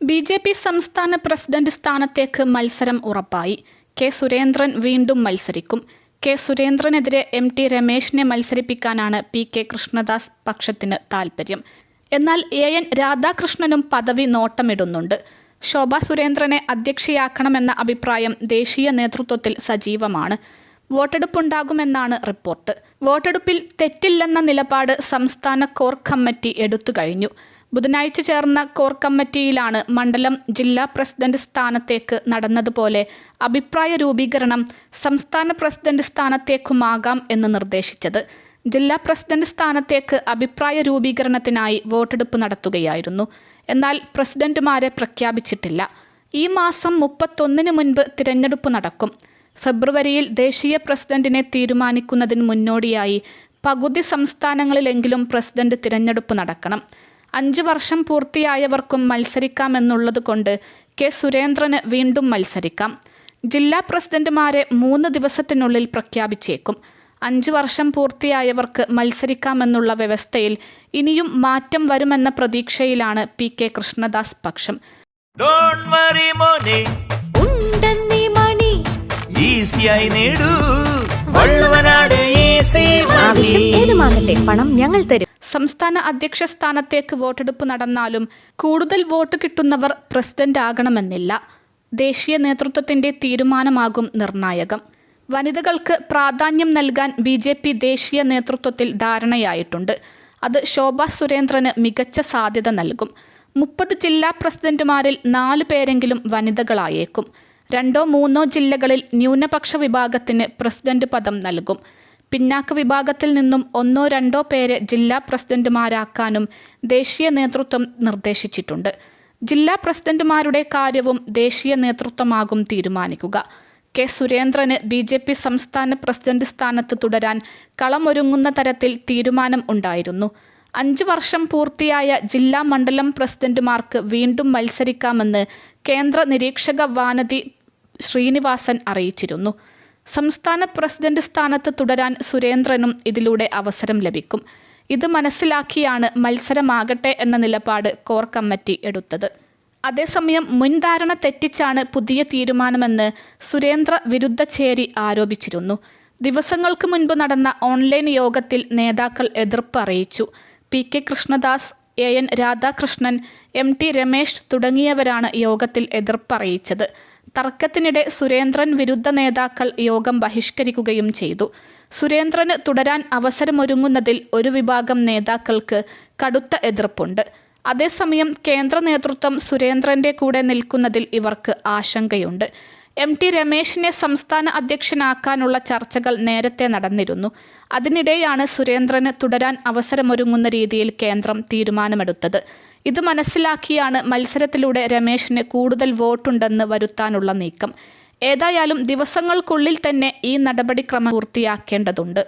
B J P സംസ്ഥാന president സ്ഥാനത്തേക്ക് മത്സരം ഉറപ്പായി. കെ സുരേന്ദ്രൻ വീണ്ടും മത്സരിക്കും. കെ സുരേന്ദ്രനെതിരെ എം ടി രമേശിനെ മത്സരിപ്പിക്കാനാണ് പി കെ കൃഷ്ണദാസ് പക്ഷത്തിന് താൽപ്പര്യം എന്നാൽ എ എൻ രാധാകൃഷ്ണനും പദവി നോട്ടമിടുന്നുണ്ട്. ശോഭ സുരേന്ദ്രനെ അധ്യക്ഷയാക്കണമെന്ന അഭിപ്രായം ദേശീയ നേതൃത്വത്തിൽ സജീവമാണ്. വോട്ടെടുപ്പുണ്ടാകുമെന്നാണ് റിപ്പോർട്ട്. വോട്ടെടുപ്പിൽ തെറ്റില്ലെന്ന നിലപാട് സംസ്ഥാന കോർ കമ്മിറ്റി എടുത്തു കഴിഞ്ഞു. ബുധനാഴ്ച ചേർന്ന കോർ കമ്മിറ്റിയിലാണ് മണ്ഡലം ജില്ലാ പ്രസിഡന്റ് സ്ഥാനത്തേക്ക് നടന്നതുപോലെ അഭിപ്രായ രൂപീകരണം സംസ്ഥാന പ്രസിഡന്റ് സ്ഥാനത്തേക്കുമാകാം എന്ന് നിർദ്ദേശിച്ചത്. ജില്ലാ പ്രസിഡന്റ് സ്ഥാനത്തേക്ക് അഭിപ്രായ രൂപീകരണത്തിനായി വോട്ടെടുപ്പ് നടത്തുകയായിരുന്നു. എന്നാൽ പ്രസിഡന്റുമാരെ പ്രഖ്യാപിച്ചിട്ടില്ല. ഈ മാസം മുപ്പത്തൊന്നിന് മുൻപ് തിരഞ്ഞെടുപ്പ് നടക്കും. ഫെബ്രുവരിയിൽ ദേശീയ പ്രസിഡന്റിനെ തീരുമാനിക്കുന്നതിന് മുന്നോടിയായി പകുതി സംസ്ഥാനങ്ങളിലെങ്കിലും പ്രസിഡന്റ് തിരഞ്ഞെടുപ്പ് നടക്കണം. അഞ്ച് വർഷം പൂർത്തിയായവർക്കും മത്സരിക്കാമെന്നുള്ളതുകൊണ്ട് കെ സുരേന്ദ്രന് വീണ്ടും മത്സരിക്കാം. ജില്ലാ പ്രസിഡന്റുമാരെ മൂന്ന് ദിവസത്തിനുള്ളിൽ പ്രഖ്യാപിച്ചേക്കും. അഞ്ചു വർഷം പൂർത്തിയായവർക്ക് മത്സരിക്കാമെന്നുള്ള വ്യവസ്ഥയിൽ ഇനിയും മാറ്റം വരുമെന്ന പ്രതീക്ഷയിലാണ് പി കെ കൃഷ്ണദാസ് പക്ഷം. ഡോണ്ട് വറി മോനെ. ഉണ്ടെന്നീ മണി. ഈസിയായി നേടൂ. വള്ളുവനാട് ഈസി ആവശ്യം ഏതുമാകട്ടെ പണം ഞങ്ങൾ തരും. സംസ്ഥാന അധ്യക്ഷ സ്ഥാനത്തേക്ക് വോട്ടെടുപ്പ് നടന്നാലും കൂടുതൽ വോട്ട് കിട്ടുന്നവർ പ്രസിഡന്റ് ആകണമെന്നില്ല ദേശീയ നേതൃത്വത്തിന്റെ തീരുമാനമാകും നിർണായകം. വനിതകൾക്ക് പ്രാധാന്യം നൽകാൻ ബി ജെ പി ദേശീയ നേതൃത്വത്തിൽ ധാരണയായിട്ടുണ്ട്. അത് ശോഭ സുരേന്ദ്രന് മികച്ച സാധ്യത നൽകും. മുപ്പത് ജില്ലാ പ്രസിഡന്റുമാരിൽ നാല് പേരെങ്കിലും വനിതകളായേക്കും. രണ്ടോ മൂന്നോ ജില്ലകളിൽ ന്യൂനപക്ഷ വിഭാഗത്തിന് പ്രസിഡന്റ് പദം നൽകും. പിന്നാക്ക വിഭാഗത്തിൽ നിന്നും ഒന്നോ രണ്ടോ പേരെ ജില്ലാ പ്രസിഡന്റുമാരാക്കാനും ദേശീയ നേതൃത്വം നിർദ്ദേശിച്ചിട്ടുണ്ട്. ജില്ലാ പ്രസിഡന്റുമാരുടെ കാര്യവും ദേശീയ നേതൃത്വമാകും തീരുമാനിക്കുക. കെ സുരേന്ദ്രന് ബി ജെ പി സംസ്ഥാന പ്രസിഡന്റ് സ്ഥാനത്ത് തുടരാൻ കളമൊരുങ്ങുന്ന തരത്തിൽ തീരുമാനം ഉണ്ടായിരുന്നു. അഞ്ചു വർഷം പൂർത്തിയായ ജില്ലാ മണ്ഡലം പ്രസിഡന്റുമാർക്ക് വീണ്ടും മത്സരിക്കാമെന്ന് കേന്ദ്ര നിരീക്ഷക വാനതി ശ്രീനിവാസൻ അറിയിച്ചിരുന്നു. സംസ്ഥാന പ്രസിഡന്റ് സ്ഥാനത്ത് തുടരാൻ സുരേന്ദ്രനും ഇതിലൂടെ അവസരം ലഭിക്കും. ഇത് മനസ്സിലാക്കിയാണ് മത്സരമാകട്ടെ എന്ന നിലപാട് കോർ കമ്മിറ്റി എടുത്തത്. അതേസമയം മുൻധാരണ തെറ്റിച്ചാണ് പുതിയ തീരുമാനമെന്ന് സുരേന്ദ്ര വിരുദ്ധ ചേരി ആരോപിച്ചിരുന്നു. ദിവസങ്ങൾക്ക് മുൻപ് നടന്ന ഓൺലൈൻ യോഗത്തിൽ നേതാക്കൾ എതിർപ്പ് അറിയിച്ചു. P K Krishnadas A N Radhakrishnan M T Ramesh തുടങ്ങിയവരാണ് യോഗത്തിൽ എതിർപ്പറിയിച്ചത് തർക്കത്തിനിടെ സുരേന്ദ്രൻ വിരുദ്ധ നേതാക്കൾ യോഗം ബഹിഷ്കരിക്കുകയും ചെയ്തു. സുരേന്ദ്രന് തുടരാൻ അവസരമൊരുങ്ങുന്നതിൽ ഒരു വിഭാഗം നേതാക്കൾക്ക് കടുത്ത എതിർപ്പുണ്ട്. അതേസമയം കേന്ദ്ര നേതൃത്വം സുരേന്ദ്രന്റെ കൂടെ നിൽക്കുന്നതിൽ ഇവർക്ക് ആശങ്കയുണ്ട്. എം ടി രമേശിനെ സംസ്ഥാന അധ്യക്ഷനാക്കാനുള്ള ചർച്ചകൾ നേരത്തെ നടന്നിരുന്നു. അതിനിടെയാണ് സുരേന്ദ്രന് തുടരാൻ അവസരമൊരുങ്ങുന്ന രീതിയിൽ കേന്ദ്രം തീരുമാനമെടുത്തത്. ഇത് മനസ്സിലാക്കിയാണ് മത്സരത്തിലൂടെ രമേശിന് കൂടുതൽ വോട്ടുണ്ടെന്ന് വരുത്താനുള്ള നീക്കം. ഏതായാലും ദിവസങ്ങൾക്കുള്ളിൽ തന്നെ ഈ നടപടിക്രമം പൂർത്തിയാക്കേണ്ടതുണ്ട്.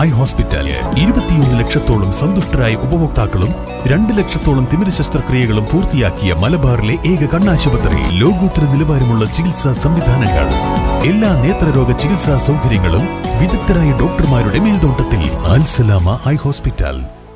ഐ ഹോസ്പിറ്റൽ ഇരുപത്തിയൊന്ന് ലക്ഷത്തോളം സന്തുഷ്ടരായ ഉപഭോക്താക്കളും രണ്ട് ലക്ഷത്തോളം തിമിര ശസ്ത്രക്രിയകളും പൂർത്തിയാക്കിയ മലബാറിലെ ഏക കണ്ണാശുപത്രി. ലോകോത്തര നിലവാരമുള്ള ചികിത്സാ സംവിധാനങ്ങൾ. എല്ലാ നേത്രരോഗ ചികിത്സാ സൗകര്യങ്ങളും വിദഗ്ധരായ ഡോക്ടർമാരുടെ മേൽനോട്ടത്തിൽ. Alsalama eye hospital.